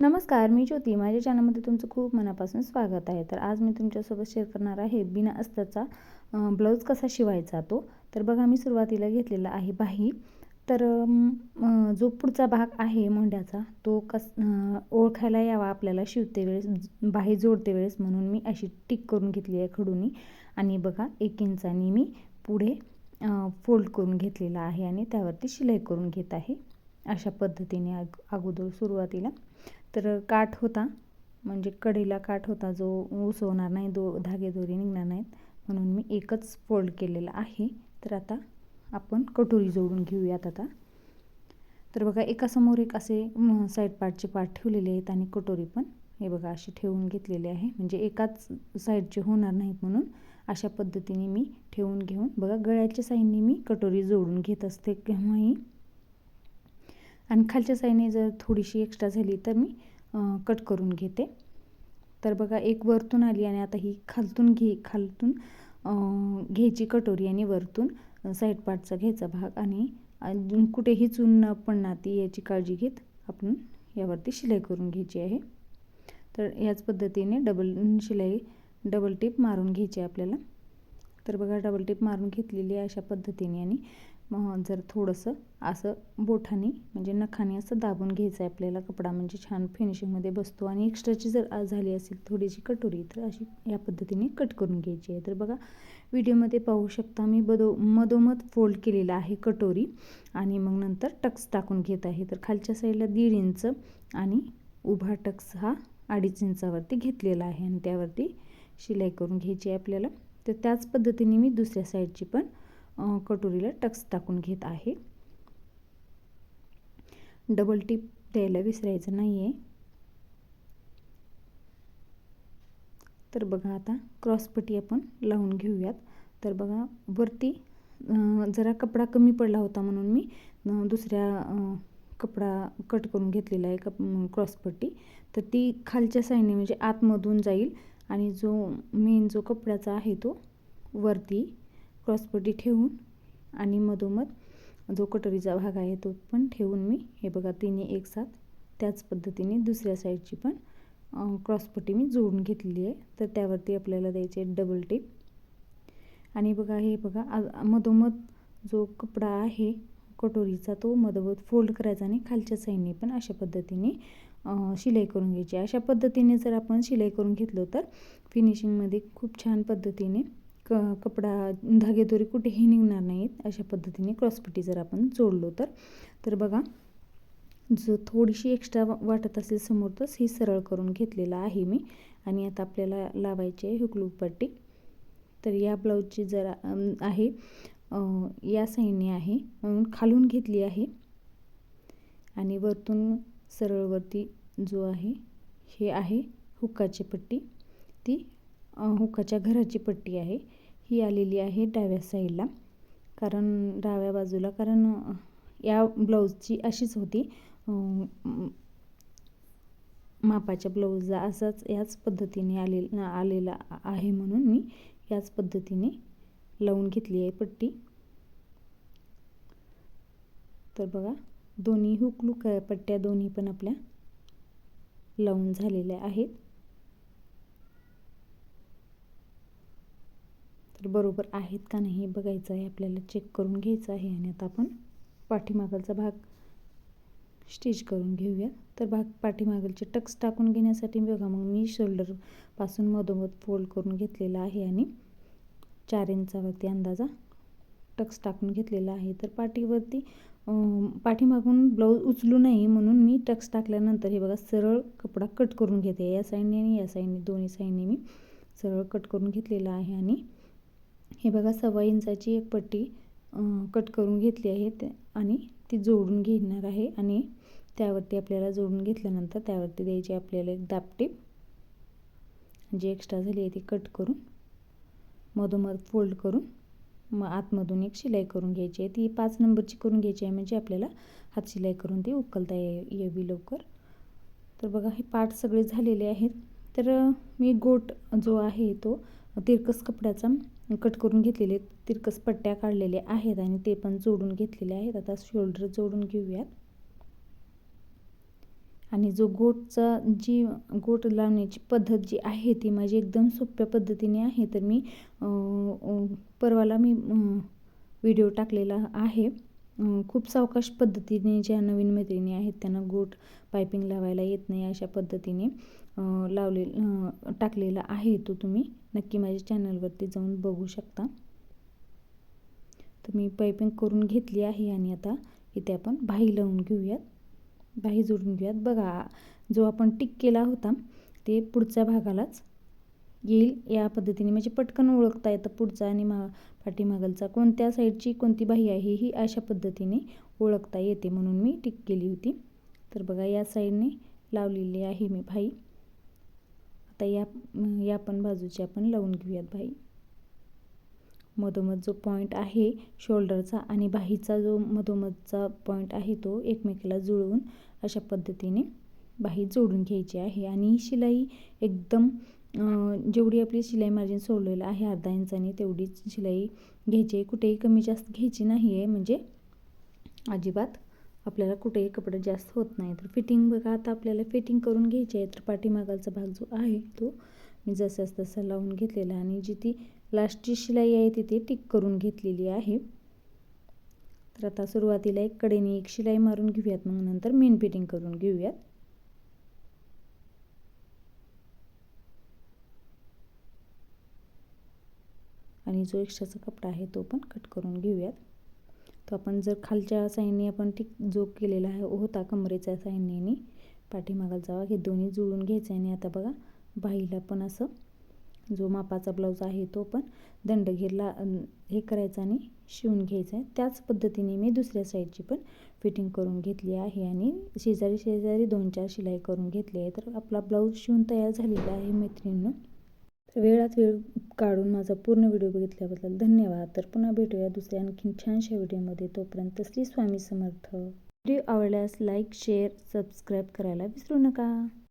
नमस्कार मी ज्योती. माझ्या चॅनलमध्ये तुमचं खूप मनापासून स्वागत आहे. तर आज मी तुमच्यासोबत शेअर करणार आहे बिना अस्ताचा ब्लाऊज कसा शिवायचा तो. तर बघा मी सुरुवातीला घेतलेला आहे बाही तर जो पुढचा भाग आहे मोंड्याचा तो कस ओळखायला यावा आपल्याला शिवते वेळेस बाही जोडते वेळेस म्हणून मी अशी टिक करून घेतली आहे खडूनी. आणि बघा एक इंचानी मी पुढे फोल्ड करून घेतलेला आहे आणि त्यावरती शिलाई करून घेत आहे. अशा पद्धतीने अग अगोदर सुरुवातीला. तर काठ होता म्हणजे कडेला काठ होता जो उसवणार नाही दो धागे दोरी निघणार नाहीत. म्हणून मी एकच फोल्ड केलेला आहे. तर आता आपण कटोरी जोडून घेऊयात आता. तर बघा एका समोर एक असे साईड पार्टचे पार्ट ठेवलेले आहेत आणि कटोरी पण हे बघा अशी ठेवून घेतलेले आहे. म्हणजे एकाच साईडचे होणार नाहीत म्हणून अशा पद्धतीने मी ठेवून घेऊन बघा गळ्याच्या साईडने मी कटोरी जोडून घेत असते केव्हाही. आणि खालच्या साईडने जर थोडीशी एक्स्ट्रा झाली तर मी कट करून घेते. तर बघा एक वरतून आली आणि आता ही खालतून घे खालतून घ्यायची कटोरी आणि वरतून साईड पार्टचा घ्यायचा भाग आणि कुठेही चून न पडणार ती याची काळजी घेत आपण यावरती शिलाई करून घ्यायची आहे. तर याच पद्धतीने डबल शिलाई डबल टिप मारून घ्यायची आपल्याला. तर बघा डबल टिप मारून घेतलेली आहे अशा पद्धतीने आणि जर थोडंसं असं बोठाने म्हणजे नखाने असं दाबून घ्यायचं आहे आपल्याला कपडा म्हणजे छान फिनिशिंगमध्ये बसतो. आणि एक्स्ट्राची जर झाली असेल थोडीशी कटोरी तर अशी या पद्धतीने कट करून घ्यायची आहे. तर बघा व्हिडिओमध्ये पाहू शकता मी बदो मधोमध फोल्ड केलेला आहे कटोरी आणि मग नंतर टक्स टाकून घेत आहे. तर खालच्या साईडला दीड इंच आणि उभा टक्स हा अडीच इंचावरती घेतलेला आहे आणि त्यावरती शिलाई करून घ्यायची आहे आपल्याला. तर त्याच पद्धतीने मी दुसऱ्या साईडची पण कटोरीला टक्स टाकून घेत आहे. डबल टिप द्यायला विसरायचं नाही आहे तर बघा आता क्रॉसपट्टी आपण लावून घेऊयात. तर बघा वरती जरा कपडा कमी पडला होता म्हणून मी दुसऱ्या कपडा कट करून घेतलेला आहे कप क्रॉसपट्टी तर ती खालच्या साईडने म्हणजे आतमधून जाईल आणि जो मेन जो कपड्याचा आहे तो वरती क्रॉसपट्टी ठेवून आणि मधोमध जो कटोरीचा भाग आहे तो पण ठेवून मी हे बघा तिने एक साथ त्याच पद्धतीने दुसऱ्या साईडची पण क्रॉसपट्टी मी जोडून घेतलेली आहे. तर त्यावरती आपल्याला द्यायचे डबल टेप. आणि बघा हे बघा मधोमध जो कपडा आहे कटोरीचा तो मधोमध फोल्ड करायचा आणि खालच्या साईडने पण अशा पद्धतीने शिलाई करून घ्यायची अशा पद्धतीने जर आपण शिलाई करून घेतलो तर फिनिशिंगमध्ये खूप छान पद्धतीने क कपडा धागेदोरी कुठेही निघणार नाहीत. अशा पद्धतीने क्रॉसपट्टी जर आपण जोडलो तर. तर बघा जो थोडीशी एक्स्ट्रा वाटत असेल समोर तस ही सरळ करून घेतलेला आहे मी. आणि आता आपल्याला लावायची आहे हुकलूप पट्टी. तर या ब्लाऊजची जरा आहे या साईडने आहे म्हणून खालून घेतली आहे. आणि वरतून सरळवरती जो आहे हे आहे हुक्काची पट्टी. ती हुक्काच्या घराची पट्टी आहे. ही आलेली आहे डाव्या साईडला. कारण डाव्या बाजूला कारण या ब्लाऊजची अशीच होती. मापाच्या ब्लाऊजला असाच याच पद्धतीने आले आलेला आहे म्हणून मी याच पद्धतीने लावून घेतली आहे पट्टी. तर बघा दोन्ही हुकलूक पट्ट्या दोन्ही पण आपल्या लावून झालेल्या आहेत. तर बरोबर आहेत का नाही बघायचं आहे आपल्याला चेक करून घ्यायचं आहे आणि आता आपण पाठीमागलचा भाग स्टिच करून घेऊया. तर भाग पाठीमागलचे टक्स टाकून घेण्यासाठी बघा मग मी शोल्डरपासून मधोमध फोल्ड करून घेतलेला आहे आणि चार इंचावरती अंदाजा टक्स टाकून घेतलेला आहे. तर पाठीवरती पाठीमागून ब्लाऊज उचलू नाही म्हणून मी टक्स टाकल्यानंतर हे बघा सरळ कपडा कट करून घेते. या साईडने आणि या साईडने दोन्ही साईडने मी सरळ कट करून घेतलेला आहे आणि हे बघा सव्वा इंचाची एक पट्टी कट करून घेतली आहे ते आणि ती जोडून घेणार आहे आणि त्यावरती आपल्याला जोडून घेतल्यानंतर त्यावरती द्यायची आपल्याला एक दापटीप जी एक्स्ट्रा झाली आहे ती कट करून मधोमध फोल्ड करून मग आतमधून एक शिलाई करून घ्यायची आहे. ती पाच नंबरची करून घ्यायची आहे म्हणजे आपल्याला हात शिलाई करून ती उकलता ये यावी लवकर. तर बघा हे पार्ट सगळे झालेले आहेत. तर मी गोट जो आहे तो तिरकस कपड्याचा कट करून घेतलेले तिरकस पट्ट्या काढलेल्या आहेत आणि ते पण जोडून घेतलेले आहेत. आता शोल्डर जोडून घेऊयात. आणि जो गोटचा जी गोट लावण्याची पद्धत जी आहे ती माझी एकदम सोप्या पद्धतीने आहे. तर मी परवाला मी व्हिडिओ टाकलेला आहे. खूप सावकाश पद्धतीने ज्या नवीन मैत्रिणी आहेत त्यांना गोट पायपिंग लावायला येत नाही अशा पद्धतीने लावले टाकलेला आहे तो तुम्ही. नक्की माझ्या चॅनलवरती जाऊन बघू शकता. तर मी पायपिंग करून घेतली आहे आणि आता इथे आपण बाही लावून घेऊयात. बाही जोडून घेऊयात. बघा जो आपण टिक केला होता ते पुढच्या भागालाच येईल या पद्धतीने. म्हणजे पटकन ओळखता येतं पुढचा आणि मा पाठीमागलचा. कोणत्या साईडची कोणती बाही आहे ही अशा पद्धतीने ओळखता येते म्हणून मी टिक केली होती. तर बघा या साईडने लावलेली आहे मी भाई आता या या पण बाजूची आपण लावून घेऊयात भाई मधोमध जो पॉईंट आहे शोल्डरचा आणि बाहीचा जो मधोमधचा पॉईंट आहे तो एकमेकीला जुळवून अशा पद्धतीने बाही जोडून घ्यायची आहे. आणि ही शिलाई एकदम जेवढी आपली शिलाई मार्जिन सोडलेलं आहे अर्धा इंचाने तेवढीच शिलाई घ्यायची आहे. कुठेही कमी जास्त घ्यायची नाही आहे. म्हणजे अजिबात आपल्याला कुठेही कपडे जास्त होत नाही. तर फिटिंग बघा आता आपल्याला फिटिंग करून घ्यायची आहे. तर पाठीमागालचा भाग जो आहे तो मी जसाच तसा लावून घेतलेला आणि जी ती लास्टची शिलाई आहे तिथे टिक करून घेतलेली आहे. तर आता सुरुवातीला एक कडेने एक शिलाई मारून घेऊयात. मग नंतर मेन फिटिंग करून घेऊयात. आणि जो एक्स्ट्राचा कपडा आहे तो पण कट करून घेऊयात. तो आपण जर खालच्या साईडने आपण टिक जो केलेला आहे होता कमरेच्या साईडने पाठीमागाचा जावा हे दोन्ही जुळून घ्यायचे आणि आता बघा बाईला पण असं जो मापाचा ब्लाऊज आहे तो पण दंडघेरला हे करायचा आणि शिवून घ्यायचा आहे. त्याच पद्धतीने मी दुसऱ्या साईडची पण फिटिंग करून घेतली आहे आणि शेजारी शेजारी दोन चार शिलाई करून घेतली आहे. तर आपला ब्लाऊज शिवून तयार झालेला आहे मैत्रिणीनं. वेळात वेळ काढून माझा पूर्ण व्हिडिओ बघितल्याबद्दल धन्यवाद. तर पुन्हा भेटूया दुसऱ्या आणखीन छानशा व्हिडिओमध्ये. तोपर्यंत श्री स्वामी समर्थ. व्हिडिओ आवडल्यास लाईक शेअर सबस्क्राईब करायला विसरू नका.